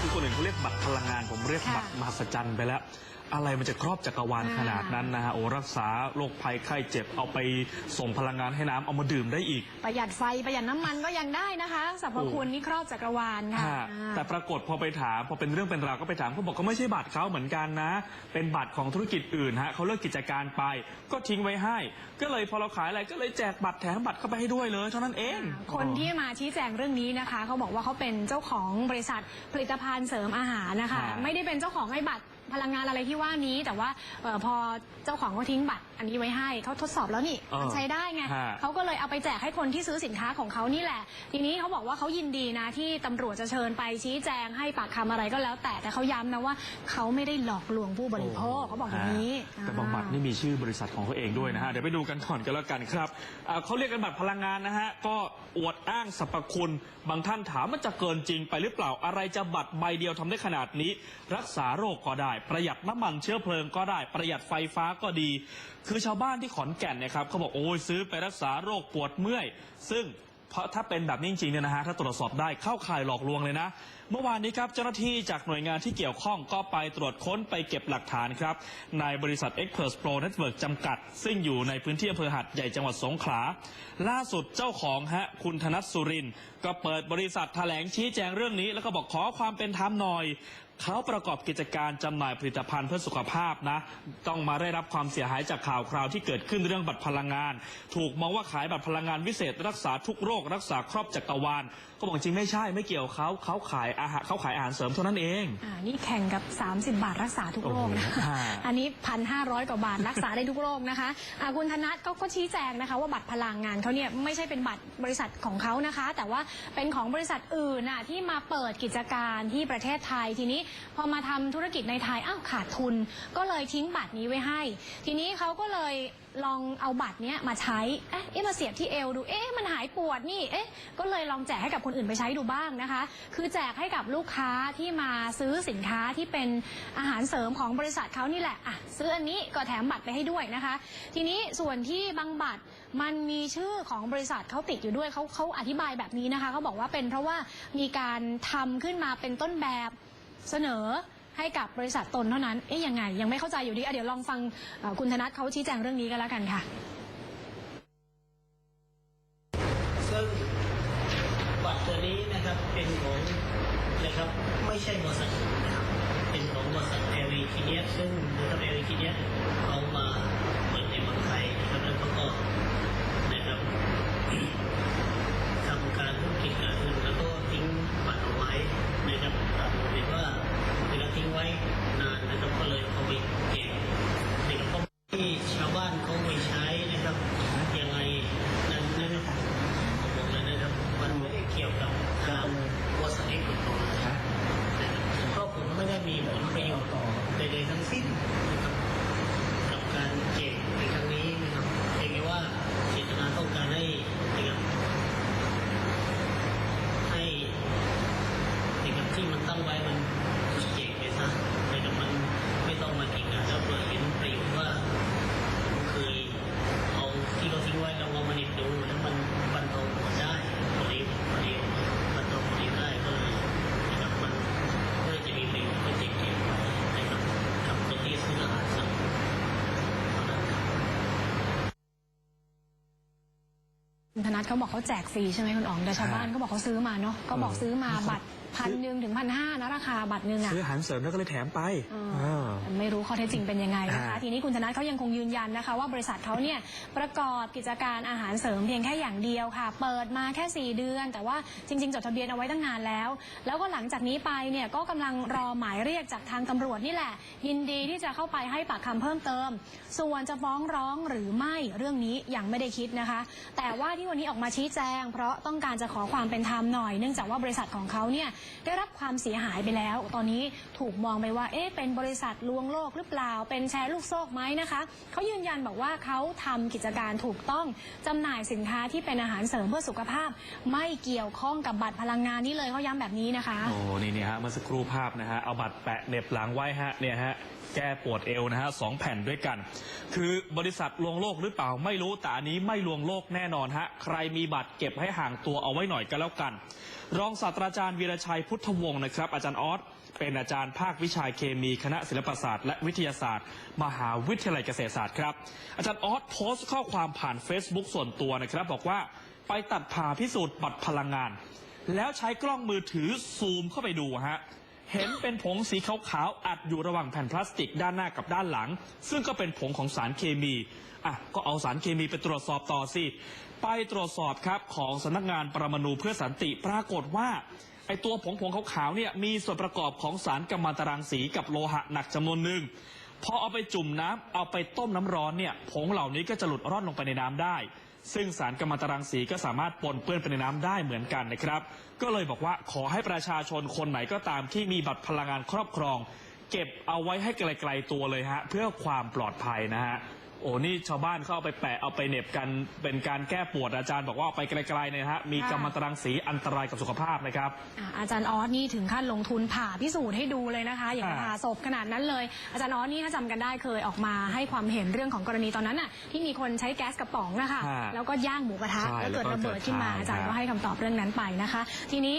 คือคนอื่นเขาเรียกบัตรพลังงานผมเรียกค่ะบัตรมหัศจรรย์ไปแล้ว อะไรมันจะครอบจักรวาลอ่าขนาดนั้นนะฮะโอ้รักษาโรคภัยไข้เจ็บเอาไปส่งพลังงานให้น้ำเอามาดื่มได้อีก ประหยัดไฟประหยัดน้ำมันก็ยังได้นะคะสรรพคุณนี่ครอบจักรวาลค่ะฮะอ่า แต่ปรากฏพอไปถามพอเป็นเรื่องเป็นราวก็ไปถามเขาบอกก็ไม่ใช่บัตรเขาเหมือนกันนะ เป็นบัตรของธุรกิจอื่นฮะเขาเลิกกิจการไป ก็ทิ้งไว้ให้ ก็เลยพอเราขายอะไรก็เลยแจกบัตรแถมบัตรเข้าไปให้ด้วยเลยเท่านั้นเอง คนที่มาชี้แจงเรื่องนี้นะคะ เขาบอกว่าเขาเป็นเจ้าของบริษัทผลิตภัณฑ์เสริมอาหารนะคะครับไม่ได้เป็นเจ้าของไอ้บัตร พลังงานอะไรที่ว่านี้ แต่ว่าเอ่อพอเจ้าของเขาทิ้งบัตรอันนี้ไว้ให้เขาทดสอบแล้วนี่เออมันใช้ได้ไงฮะ เขาก็เลยเอาไปแจกให้คนที่ซื้อสินค้าของเขานี่แหละ ทีนี้เขาบอกว่าเขายินดีนะที่ตำรวจจะเชิญไปชี้แจงให้ปากคำอะไรก็แล้ว แต่แต่เขาย้ำนะว่าเขาไม่ได้หลอกลวงผู้บริโภคเขาบอกอย่างนี้ฮะแต่บางบัตรนี่มีชื่อบริษัทของเขาเองด้วยนะฮะ เดี๋ยวไปดูกันก่อนกันแล้วกันครับอ่าเขาเรียกกันบัตรพลังงานนะฮะ ก็อวดอ้างสรรพคุณ บางท่านถามมันจะเกินจริงไปหรือเปล่า อะไรจะบัตรใบเดียวทำได้ขนาดนี้ รักษาโรคก็ได้ประหยัดน้ำมันเชื้อเพลิงก็ได้ ประหยัดไฟฟ้าก็ดี คือชาวบ้านที่ขอนแก่นเนี่ยครับเขาบอกโอ้ยซื้อไปรักษาโรคปวดเมื่อย ซึ่งเพราะถ้าเป็นแบบนี้จริงๆเนี่ยนะฮะถ้าตรวจสอบได้เข้าข่ายหลอกลวงเลยนะ เมื่อวานนี้ครับเจ้าหน้าที่จากหน่วยงานที่เกี่ยวข้องก็ไปตรวจค้นไปเก็บหลักฐานครับในบริษัท Expert Pro Network จำกัด ซึ่งอยู่ในพื้นที่อำเภอหัดใหญ่จังหวัดสงขลา ล่าสุดเจ้าของฮะคุณธนัทสุริน ก็เปิดบริษัทแถลงชี้แจงเรื่องนี้ แล้วก็บอกขอความเป็นธรรมหน่อย เขาประกอบกิจการจำหน่ายผลิตภัณฑ์เพื่อสุขภาพนะ ต้องมาได้รับความเสียหายจากข่าวคราวที่เกิดขึ้นเรื่องบัตรพลังงาน ถูกมองว่าขายบัตรพลังงานวิเศษ รักษาทุกโรค รักษาครอบจักรวาลก็บอกจริงไม่ใช่ไม่เกี่ยวเขาเขาขายอาหารเขาขายอาหารเสริมเท่านั้นเอง อ่านี่แข่งกับ 30 บาทรักษาทุกโรคนะโอ้โหฮะอันนี้พันห้าร้อยกว่าบาทรักษาได้ทุกโรคนะคะอ่าคุณธนัทก็ก็ชี้แจงนะคะ ว่าบัตรพลังงานเขาเนี่ยไม่ใช่เป็นบัตรบริษัทของเขานะคะ แต่ว่าเป็นของบริษัทอื่นน่ะที่มาเปิดกิจการที่ประเทศไทยทีนี้พอมาทำธุรกิจในไทยอ้าวขาดทุน ก็เลยทิ้งบัตรนี้ไว้ให้ ทีนี้เขาก็เลยลองเอาบัตรเนี้ยมาใช้เอ๊ะเอ๊ะมาเสียบที่เอวดูเอ๊ะมันหายปวดนี่เอ๊ะก็เลยลองแจกให้กับคนอื่นไปใช้ดูบ้างนะคะ คือแจกให้กับลูกค้าที่มาซื้อสินค้าที่เป็นอาหารเสริมของบริษัทเขานี่แหละอะซื้ออันนี้ก็แถมบัตรไปให้ด้วยนะคะ ทีนี้ส่วนที่บางบัตรมันมีชื่อของบริษัทเขาติดอยู่ด้วยเขาเขาอธิบายแบบนี้นะคะเขาบอกว่าเป็นเพราะว่ามีการทำขึ้นมาเป็นต้นแบบ เสนอให้กับบริษัทตนเท่านั้น เอ๊ยยังไง ยังไม่เข้าใจอยู่ดีอะเดี๋ยวลองฟังเอ่อคุณธนัทเขาชี้แจงเรื่องนี้กันแล้วกันค่ะ ซึ่งบัตรตัวนี้นะครับเป็นของนะครับไม่ใช่บริษัทนะครับเป็นของบริษัทเอรีทีเนียซึ่งบริษัทเอรีทีเนียเขามาเปิดในเมืองไทยนะครับแล้วเขาก็นะครับทำการธุรกิจการเงินแล้วก็ทิ้งบัตรเอาไว้นะครับผมเห็นว่าเวลาทิ้งไว้นานนะครับก็เลยเอาไปเก็บนะครับที่ชาวบ้านเขาไม่ใช้นะครับยังไงนั้นนะครับ ผมบอกเลยนะครับมันไม่ได้เกี่ยวกับทางวอสเอ็กซ์ของเรานะครับเพราะผมไม่ได้มีผลประโยชน์ต่อใดๆทั้งสิ้นนะครับกับการเก็บในครั้งนี้นะครับเพียงแต่ว่าเจตนาต้องการให้นะครับให้นะครับที่มันตั้งไว้มันเก็บไปซะนะครับมันไม่ต้องมากินกันแล้วเพื่อเห็นประโยชน์ว่า เคยเอาที่เขาทิ้งไว้เราเอามาเน็ตดูแล้วมันบรรเทาปวดได้พอดีพอดีบรรเทาปวดได้ก็เลยนะครับมันก็เลยจะมีประโยชน์ก็เจ็บเก็บไว้นะครับกับคนที่ซื้ออาหารสัตว์เท่านั้นครับ คุณธนัทเขาบอกเขาแจกฟรีใช่ไหมคุณอ๋องแต่ชาวบ้านก็บอกเขาซื้อมาเนาะก็บอกซื้อมาบัตรพันหนึ่งถึงพันห้านะราคาบัตรหนึ่งอะซื้ออาหารเสริมแล้วก็เลยแถมไปอืมอ่า ไม่รู้ข้อเท็จจริงเป็นยังไงนะคะ อ่าทีนี้คุณธนัทเขายังคงยืนยันนะคะ ว่าบริษัทเขาเนี่ยประกอบกิจการอาหารเสริมเพียงแค่อย่างเดียวค่ะ เปิดมาแค่ 4 เดือน แต่ว่าจริง ๆ จดทะเบียนเอาไว้ตั้งนานแล้ว แล้วก็หลังจากนี้ไปเนี่ยก็กำลังรอหมายเรียกจากทางตำรวจนี่แหละ ยินดีที่จะเข้าไปให้ปากคำเพิ่มเติม ส่วนจะฟ้องร้องหรือไม่เรื่องนี้ยังไม่ได้คิดนะคะ แต่ว่าที่วันนี้ออกมาชี้แจง เพราะต้องการจะขอความเป็นธรรมหน่อย เนื่องจากว่าบริษัทของเขาเนี่ยได้รับความเสียหายไปแล้ว ตอนนี้ถูกมองไปว่า เอ๊ะเป็นบริษัทลวงโลกหรือเปล่า เป็นแชร์ลูกโซ่ไหมนะคะเขายืนยันบอกว่าเขาทำกิจการถูกต้องจำหน่ายสินค้าที่เป็นอาหารเสริมเพื่อสุขภาพ ไม่เกี่ยวข้องกับบัตรพลังงานนี่เลยเขาย้ำแบบนี้นะคะโอ้นี่นี่ฮะเมื่อสักครู่ภาพนะฮะเอาบัตรแปะเน็บหลังไว้ฮะเนี่ยฮะ แก้ปวดเอวนะฮะสองแผ่นด้วยกัน คือบริษัทลวงโลกหรือเปล่าไม่รู้แต่อันนี้ไม่ลวงโลกแน่นอนฮะใครมีบัตรเก็บให้ห่างตัวเอาไว้หน่อยก็แล้วกัน รองศาสตราจารย์วีรชัยพุทธวงศ์นะครับอาจารย์ออสเป็นอาจารย์ภาควิชาเคมีคณะศิลปศาสตร์และวิทยาศาสตร์ มหาวิทยาลัยเกษตรศาสตร์ครับ อาจารย์ออสโพสต์ข้อความผ่าน Facebook ส่วนตัวนะครับ บอกว่าไปตัดผ่าพิสูจน์บัตรพลังงาน แล้วใช้กล้องมือถือซูมเข้าไปดูฮะ เห็นเป็นผงสีขาวๆอัดอยู่ระหว่างแผ่นพลาสติกด้านหน้ากับด้านหลัง ซึ่งก็เป็นผงของสารเคมีอะก็เอาสารเคมีไปตรวจสอบต่อสิ ไปตรวจสอบครับของสำนักงานปรมาณูเพื่อสันติปรากฏว่าไอตัวผงผงขาวๆเนี่ยมีส่วนประกอบของสารกัมมันตรังสีกับโลหะหนักจำนวนหนึ่งพอเอาไปจุ่มน้ำเอาไปต้มน้ำร้อนเนี่ยผงเหล่านี้ก็จะหลุดร่อนลงไปในน้ำได้ ซึ่งสารกัมมันตรังสีก็สามารถปนเปื้อนไปในน้ำได้เหมือนกันนะครับ ก็เลยบอกว่าขอให้ประชาชนคนไหนก็ตามที่มีบัตรพลังงานครอบครอง เก็บเอาไว้ให้ไกลๆตัวเลยฮะเพื่อความปลอดภัยนะฮะ โอ้นี่ชาวบ้านเขาเอาไปแปะเอาไปเหน็บกันเป็นการแก้ปวดอาจารย์บอกว่าเอาไปไกลๆเนี่ยนะฮะมีกัมมันตรังสีอันตรายกับสุขภาพนะครับ อะอาจารย์ออสนี่ถึงขั้นลงทุนผ่าพิสูจน์ให้ดูเลยนะคะ อย่างอ่า ผ่าศพขนาดนั้นเลย อาจารย์ออสนี่ถ้าจำกันได้เคยออกมาให้ความเห็นเรื่องของกรณีตอนนั้นน่ะที่มีคนใช้แก๊สกระป๋องนะคะฮะแล้วก็ย่างหมูกระทะใช่แล้วเกิดแล้วก็ระเบิดขึ้นมาเกิดอาจารย์ทางก็ให้คำตอบเรื่องนั้นไปนะคะ ทีนี้